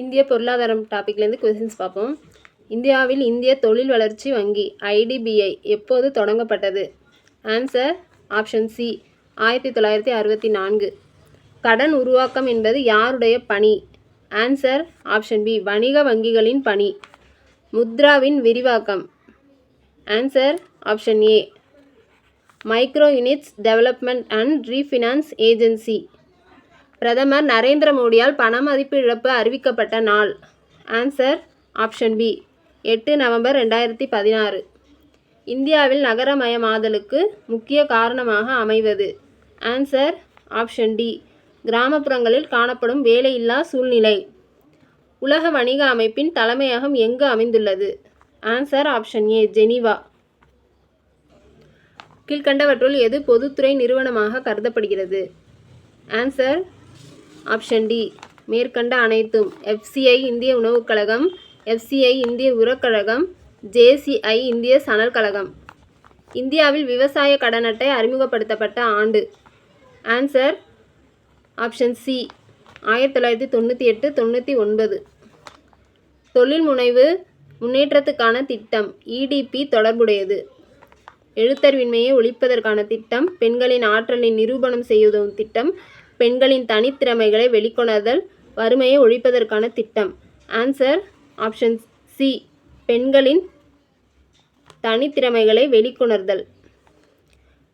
இந்திய பொருளாதாரம் டாப்பிக்லேருந்து கொஸ்டின்ஸ் பார்ப்போம். இந்தியாவில் இந்திய தொழில் வளர்ச்சி வங்கி ஐடிபிஐ எப்போது தொடங்கப்பட்டது? ஆன்சர் ஆப்ஷன் சி ஆயிரத்தி தொள்ளாயிரத்தி அறுபத்தி நான்கு. கடன் உருவாக்கம் என்பது யாருடைய பணி? ஆன்சர் ஆப்ஷன் பி வணிக வங்கிகளின் பணி. முத்ராவின் விரிவாக்கம். Answer option A micro units development and refinance agency பிரதமர் நரேந்திர மோடியால் பண மதிப்பு இழப்பு அறிவிக்கப்பட்ட நாள். ஆன்சர் ஆப்ஷன் பி எட்டு நவம்பர் ரெண்டாயிரத்தி பதினாறு. இந்தியாவில் நகரமயமாதலுக்கு முக்கிய காரணமாக அமைவது. ஆன்சர் ஆப்ஷன் டி கிராமப்புறங்களில் காணப்படும் வேலையில்லா சூழ்நிலை. உலக வணிக அமைப்பின் தலைமையகம் எங்கு அமைந்துள்ளது? Answer option A Geneva. கீழ்கண்டவற்றுள் எது பொதுத்துறை நிறுவனமாக கருதப்படுகிறது? Answer option D. மேற்கண்ட அனைத்தும் எஃப்சிஐ இந்திய உணவுக் கழகம் எஃப்சிஐ இந்திய உரக்கழகம் ஜேசிஐ இந்திய சணல் கழகம். இந்தியாவில் விவசாய கடன் அட்டை அறிமுகப்படுத்தப்பட்ட ஆண்டு. Answer option C. ஆயிரத்தி தொள்ளாயிரத்தி தொண்ணூற்றி எட்டு தொண்ணூற்றி ஒன்பது. தொழில் முனைவு முன்னேற்றத்துக்கான திட்டம் இடிபி தொடர்புடையது. எழுத்தறிவின்மையை ஒழிப்பதற்கான திட்டம் பெண்களின் ஆற்றலை நிரூபணம் செய்யுதவும் திட்டம் பெண்களின் தனித்திறமைகளை வெளிக்கொணர்தல் வறுமையை ஒழிப்பதற்கான திட்டம். ஆன்சர் ஆப்ஷன் சி பெண்களின் தனித்திறமைகளை வெளிக்கொணர்தல்.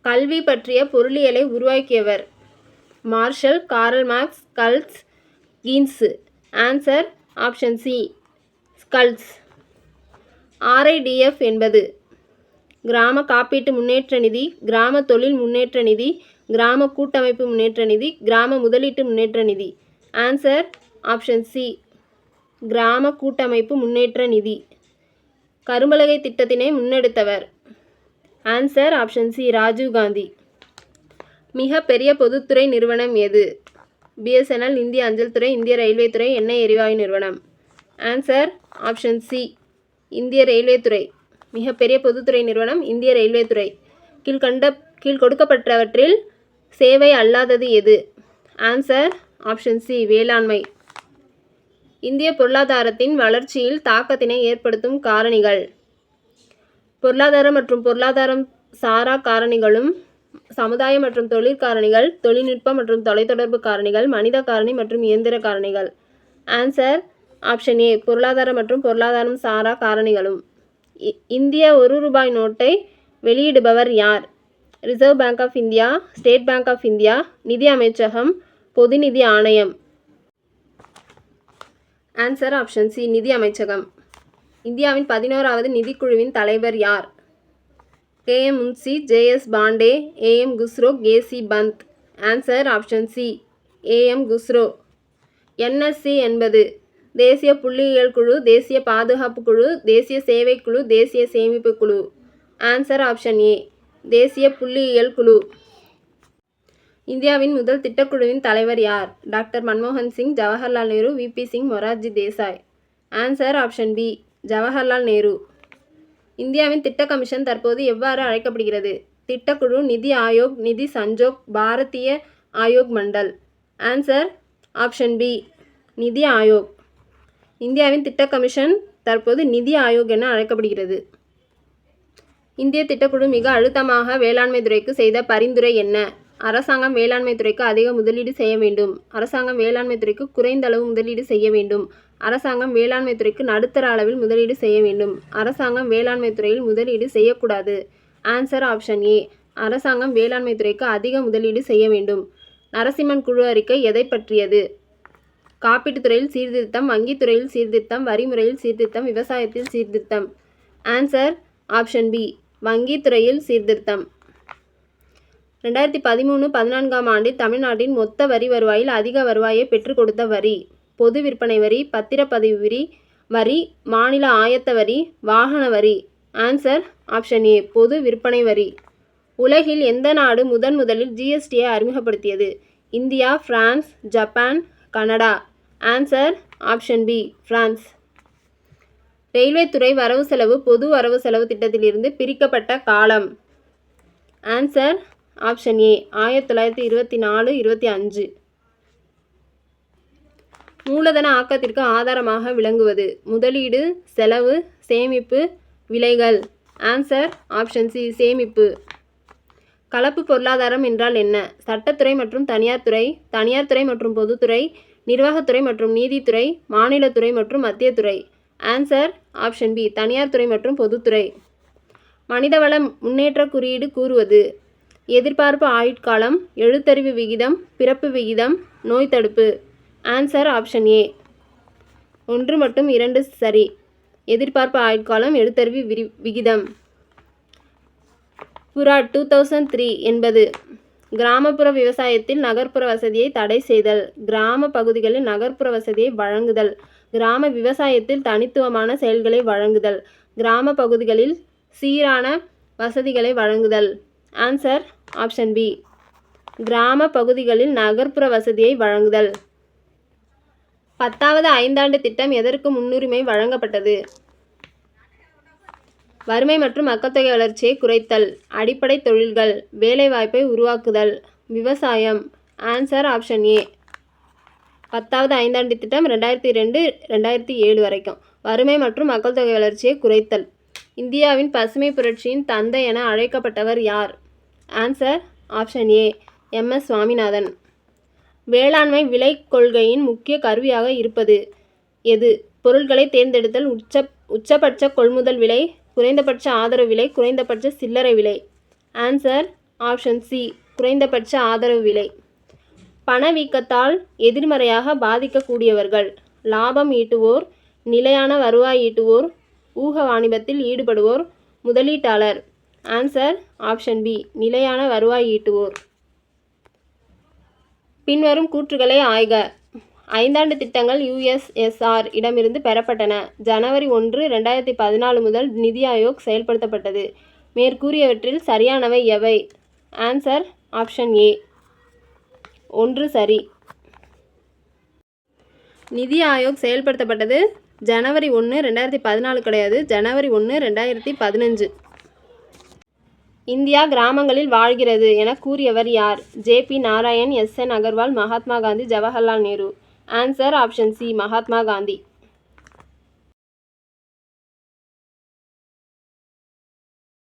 கல்வி பற்றிய பொருளியலை உருவாக்கியவர் மார்ஷல் காரல் மார்க்ஸ் கல்ஸ் Keynes answer option C ஸ்கல்ஸ் RIDF என்பது கிராம காப்பீட்டு முன்னேற்ற நிதி கிராம தொழில் முன்னேற்ற நிதி கிராம கூட்டமைப்பு முன்னேற்ற நிதி கிராம முதலீட்டு முன்னேற்ற நிதி. ஆன்சர் ஆப்ஷன் சி கிராம கூட்டமைப்பு முன்னேற்ற நிதி. கரும்பலகை திட்டத்தினை முன்னெடுத்தவர். ஆன்சர் ஆப்ஷன் சி ராஜீவ்காந்தி மிக பெரிய பொதுத்துறை நிறுவனம் எது? பிஎஸ்என்எல் இந்திய அஞ்சல் துறை இந்திய ரயில்வே துறை எண்ணெய் எரிவாயு நிறுவனம். ஆன்சர் ஆப்ஷன் சி இந்திய ரயில்வே துறை. மிகப்பெரிய பொதுத்துறை நிறுவனம் இந்திய ரயில்வே துறை கீழ்கண்ட கீழ் கொடுக்கப்பட்டவற்றில் சேவை அல்லாதது எது? ஆன்சர் ஆப்ஷன் சி வேளாண்மை. இந்திய பொருளாதாரத்தின் வளர்ச்சியில் தாக்கத்தினை ஏற்படுத்தும் காரணிகள். பொருளாதாரம் மற்றும் பொருளாதாரம் சாரா காரணிகளும் சமுதாய மற்றும் தொழில் காரணிகள் தொழில்நுட்ப மற்றும் தொலைத்தொடர்பு காரணிகள் மனித காரணி மற்றும் இயந்திர காரணிகள். ஆன்சர் ஆப்ஷன் ஏ பொருளாதார மற்றும் பொருளாதாரம் சாரா காரணிகளும். இந்திய ஒரு ரூபாய் நோட்டை வெளியிடுபவர் யார்? Reserve bank of India state bank of India நிதி அமைச்சகம் பொது நிதி ஆணையம். ஆன்சர் ஆப்ஷன் சி நிதி அமைச்சகம். இந்தியாவின் பதினோராவது நிதிக்குழுவின் தலைவர் யார்? K. M. Munshi J S Pandey A M Khusro K C Pant. Answer option C A M Khusro. N S C என்பது தேசிய புள்ளியியல் குழு தேசிய பாதுகாப்பு குழு தேசிய சேவை குழு தேசிய சேமிப்பு குழு. ஆன்சர் ஆப்ஷன் ஏ தேசிய புள்ளியியல் குழு. இந்தியாவின் முதல் திட்டக்குழுவின் தலைவர் யார்? டாக்டர் மன்மோகன் Singh Jawaharlal Nehru V P Singh Morarji Desai. Answer option B Jawaharlal Nehru. இந்தியாவின் திட்ட கமிஷன் தற்போது எவ்வாறு அழைக்கப்படுகிறது? திட்டக்குழு Niti Aayog Niti Sanjog Bharatiya Aayog Mandal. Answer option B Niti Aayog. இந்தியாவின் திட்ட கமிஷன் தற்போது நிதி ஆயோக் என அழைக்கப்படுகிறது. இந்திய திட்டக்குழு மிக அழுத்தமாக வேளாண்மை துறைக்கு செய்த பரிந்துரை என்ன? அரசாங்கம் வேளாண்மை துறைக்கு அதிக முதலீடு செய்ய வேண்டும். அரசாங்கம் வேளாண்மை துறைக்கு குறைந்த அளவு முதலீடு செய்ய வேண்டும். அரசாங்கம் வேளாண்மை துறைக்கு நடுத்தர அளவில் முதலீடு செய்ய வேண்டும். அரசாங்கம் வேளாண்மை துறையில் முதலீடு செய்யக்கூடாது. ஆன்சர் ஆப்ஷன் ஏ அரசாங்கம் வேளாண்மை துறைக்கு அதிக முதலீடு செய்ய வேண்டும். நரசிம்மன் குழு அறிக்கை எதை பற்றியது? காப்பீட்டுத் துறையில் சீர்திருத்தம் வங்கித் துறையில் சீர்திருத்தம் வரிமுறையில் சீர்திருத்தம் விவசாயத்தில் சீர்திருத்தம். ஆன்சர் ஆப்ஷன் பி வங்கித் துறையில் சீர்திருத்தம். ரெண்டாயிரத்தி பதிமூணு பதினான்காம் ஆண்டில் தமிழ்நாட்டின் மொத்த வரி வருவாயில் அதிக வருவாயை பெற்றுக் கொடுத்த வரி பொது விற்பனை வரி பத்திரப்பதிவு வரி வரி மாநில ஆயத்த வரி வாகன வரி. ஆன்சர் ஆப்ஷன் ஏ பொது விற்பனை வரி. உலகில் எந்த நாடு முதன் முதலில் ஜிஎஸ்டியை அறிமுகப்படுத்தியது? India France Japan Canada. Answer option B France railway துறை வரவு செலவு பொது வரவு செலவு திட்டத்திலிருந்து பிரிக்கப்பட்ட காலம். ஆன்சர் ஆப்ஷன் ஏ ஆயிரத்தி தொள்ளாயிரத்தி இருபத்தி நாலு இருபத்தி அஞ்சு. மூலதன ஆக்கத்திற்கு ஆதாரமாக விளங்குவது. முதலீடு செலவு சேமிப்பு விலைகள். ஆன்சர் ஆப்ஷன் சி சேமிப்பு. கலப்பு பொருளாதாரம் என்றால் என்ன? சட்டத்துறை மற்றும் தனியார் துறை தனியார் துறை மற்றும் பொதுத்துறை நிர்வாகத்துறை மற்றும் நீதித்துறை மாநிலத்துறை மற்றும் மத்திய துறை ஆன்சர் ஆப்ஷன் பி தனியார் துறை மற்றும் பொதுத்துறை. மனிதவள முன்னேற்ற குறியீடு கூறுவது. எதிர்பார்ப்பு ஆயுட்காலம் எழுத்தறிவு விகிதம் பிறப்பு விகிதம் நோய் தடுப்பு. ஆன்சர் ஆப்ஷன் ஏ ஒன்று மற்றும் இரண்டு சரி. எதிர்பார்ப்பு ஆயுட்காலம் எழுத்தறிவு விரி விகிதம். புரா டூ தௌசண்ட் த்ரீ என்பது. கிராமப்புற விவசாயத்தில் நகர்ப்புற வசதியை தடை செய்தல் கிராம பகுதிகளில் நகர்ப்புற வசதியை வழங்குதல் கிராம விவசாயத்தில் தனித்துவமான செயல்களை வழங்குதல் கிராம பகுதிகளில் சீரான வசதிகளை வழங்குதல். ஆன்சர் ஆப்ஷன் பி கிராம பகுதிகளில் நகர்ப்புற வசதியை வழங்குதல். பத்தாவது ஐந்தாண்டு திட்டம் எதற்கு முன்னுரிமை வழங்கப்பட்டது? வறுமை மற்றும் மக்கள்தொகை வளர்ச்சியை குறைத்தல் அடிப்படை தொழில்கள் வேலைவாய்ப்பை உருவாக்குதல் விவசாயம். ஆன்சர் ஆப்ஷன் ஏ பத்தாவது ஐந்தாண்டு திட்டம் ரெண்டாயிரத்தி ரெண்டு ரெண்டாயிரத்தி ஏழு வரைக்கும். வறுமை மற்றும் மக்கள் தொகை வளர்ச்சியை குறைத்தல். இந்தியாவின் பசுமை புரட்சியின் தந்தை என அழைக்கப்பட்டவர் யார்? Answer option A M S Swaminathan. வேளாண்மை விலை கொள்கையின் முக்கிய கருவியாக இருப்பது எது? பொருட்களை தேர்ந்தெடுத்தல் உச்ச உச்சபட்ச கொள்முதல் விலை குறைந்தபட்ச ஆதரவு விலை குறைந்தபட்ச சில்லறை விலை. ஆன்சர் ஆப்ஷன் சி குறைந்தபட்ச ஆதரவு விலை. பணவீக்கத்தால் எதிர்மறையாக பாதிக்கக்கூடியவர்கள். லாபம் ஈட்டுவோர் நிலையான வருவாய் ஈட்டுவோர் ஊக வாணிபத்தில் ஈடுபடுவோர் முதலீட்டாளர். ஆன்சர் ஆப்ஷன் பி நிலையான வருவாய் ஈட்டுவோர். பின்வரும் கூற்றுகளை ஆய்க. ஐந்தாண்டு திட்டங்கள் யுஎஸ்எஸ்ஆர் இடமிருந்து பெறப்பட்டன. ஜனவரி ஒன்று ரெண்டாயிரத்தி பதினாலு முதல் நிதி ஆயோக் செயல்படுத்தப்பட்டது. மேற்கூறியவற்றில் சரியானவை எவை? ஆன்சர் ஆப்ஷன் ஏ ஒன்று சரி. நிதி ஆயோக் செயல்படுத்தப்பட்டது ஜனவரி ஒன்று ரெண்டாயிரத்தி பதினாலு கிடையாது. ஜனவரி ஒன்று ரெண்டாயிரத்தி பதினஞ்சு. இந்தியா கிராமங்களில் வாழ்கிறது என கூறியவர் யார்? J P Narayan S N Agarwal Mahatma Gandhi Jawaharlal Nehru. Answer option C Mahatma Gandhi